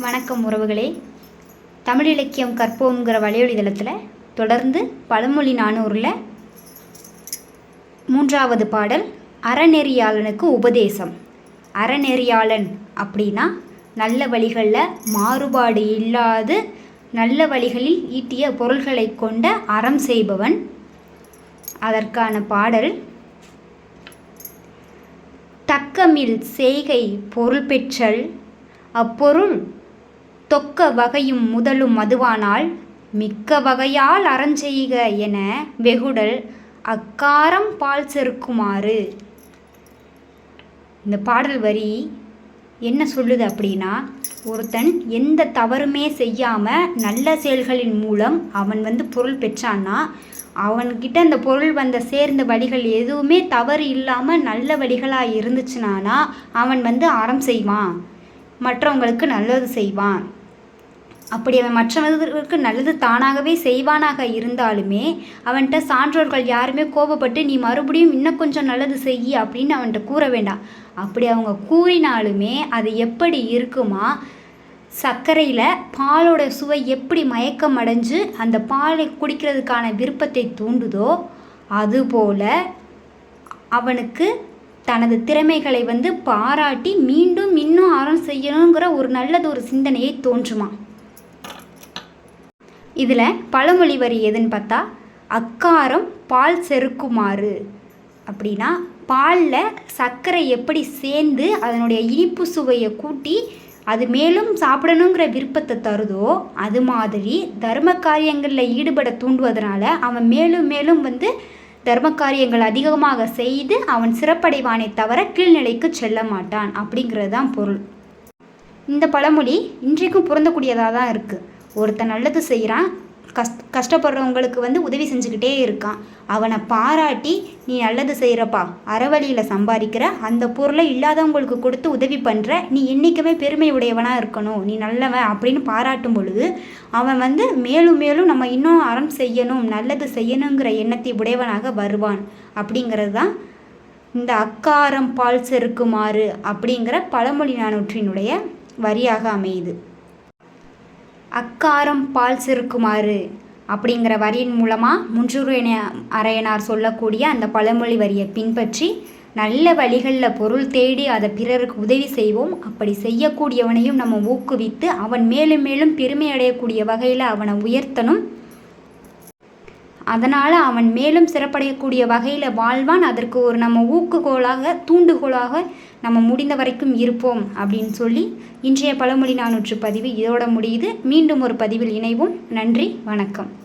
வணக்கம் உறவுகளே. தமிழ் இலக்கியம் கற்போங்கிற வலையொலி தளத்தில் தொடர்ந்து பழமொழி நானூரில் மூன்றாவது பாடல் அறநெறியாளனுக்கு உபதேசம். அறநெறியாளன் அப்படின்னா நல்ல வழிகளில் மாறுபாடு இல்லாது நல்ல வழிகளில் ஈட்டிய பொருள்களை கொண்ட அறம் செய்பவன். அதற்கான பாடல் தக்கமில் செய்கை பொருள் பெற்றல் அப்பொருள் தொக்க வகையும் முதலும் மதுவானால் மிக்க வகையால் அறஞ்செய்க என வெகுடல் அக்காரம் பால் செருக்குமாறு. இந்த பாடல் வரி என்ன சொல்லுது அப்படின்னா ஒருத்தன் எந்த தவறுமே செய்யாமல் நல்ல செயல்களின் மூலம் அவன் வந்து பொருள் பெற்றான்னா அவன்கிட்ட அந்த பொருள் வந்த சேர்ந்த வழிகள் எதுவுமே தவறு இல்லாமல் நல்ல வழிகளாக இருந்துச்சுனானா அவன் வந்து அறம் செய்வான். மற்றவங்களுக்கு நல்லது செய்வான். அப்படி அவன் மற்றவர்களுக்கு நல்லது தானாகவே செய்வானாக இருந்தாலுமே அவன்கிட்ட சான்றோர்கள் யாருமே கோபப்பட்டு நீ மறுபடியும் இன்னும் கொஞ்சம் நல்லது செய் அப்படின்னு அவன்கிட்ட கூற வேண்டாம். அப்படி அவங்க கூறினாலுமே அது எப்படி இருக்குமா? சர்க்கரையில் பாலோட சுவை எப்படி மயக்கம் அடைஞ்சு அந்த பாலை குடிக்கிறதுக்கான விருப்பத்தை தூண்டுதோ அதுபோல் அவனுக்கு தனது திறமைகளை வந்து பாராட்டி மீண்டும் இன்னும் அறம் செய்யணுங்கிற ஒரு நல்லது ஒரு சிந்தனையை தோன்றுமா? இதில் பழமொழி வரி எதுன்னு பார்த்தா அக்காரம் பால் செருக்குமாறு. அப்படின்னா பாலில் சர்க்கரை எப்படி சேர்ந்து அதனுடைய இனிப்பு சுவையை கூட்டி அது மேலும் சாப்பிடணுங்கிற விருப்பத்தை தருதோ அது மாதிரி தர்ம காரியங்களில் ஈடுபட தூண்டுவதனால அவன் மேலும் மேலும் வந்து தர்ம காரியங்கள் அதிகமாக செய்து அவன் சிறப்படைவானே தவிர கீழ்நிலைக்கு செல்ல மாட்டான் அப்படிங்கிறது தான் பொருள். இந்த பழமொழி இன்றைக்கும் பொருந்தக்கூடியதாக தான் இருக்குது ஒருத்தன் நல்லது செய்கிறான் கஷ் கஷ்டப்படுறவங்களுக்கு வந்து உதவி செஞ்சுக்கிட்டே இருக்கான். அவனை பாராட்டி நீ நல்லது செய்கிறப்பா அறவழியில் சம்பாதிக்கிற அந்த பொருளை இல்லாதவங்களுக்கு கொடுத்து உதவி பண்ணுற நீ என்றைக்குமே பெருமை உடையவனாக இருக்கணும் நீ நல்லவன் அப்படின்னு பாராட்டும் பொழுது அவன் வந்து மேலும் மேலும் நம்ம இன்னும் அறம் செய்யணும் நல்லது செய்யணுங்கிற எண்ணத்தை உடையவனாக வருவான். அப்படிங்கிறது தான் இந்த அக்காரம் பால் செருக்குமாறு அப்படிங்கிற பழமொழி நானூற்றினுடைய வரியாக அமையுது. அக்காரம் பால் சிறுக்குமாறு அப்படிங்கிற வரியின் மூலமாக முன்றுரையன அரையனார் சொல்லக்கூடிய அந்த பழமொழி வரியை பின்பற்றி நல்ல வழிகளில் பொருள் தேடி அதை பிறருக்கு உதவி செய்வோம். அப்படி செய்யக்கூடியவனையும் நம்ம ஊக்குவித்து அவன் மேலும் மேலும் பெருமை அடையக்கூடிய வகையில் அவனை உயர்த்தணும். அதனால் அவன் மேலும் சிறப்படையக்கூடிய வகையில் வாழ்வான். அதற்கு ஒரு நம்ம ஊக்குகோலாக தூண்டுகோலாக நம்ம முடிந்த வரைக்கும் இருப்போம் அப்படின்னு சொல்லி இன்றைய பழமொழி நானூற்று பதிவு இதோட முடியுது. மீண்டும் ஒரு பதிவில் இணைவோம். நன்றி வணக்கம்.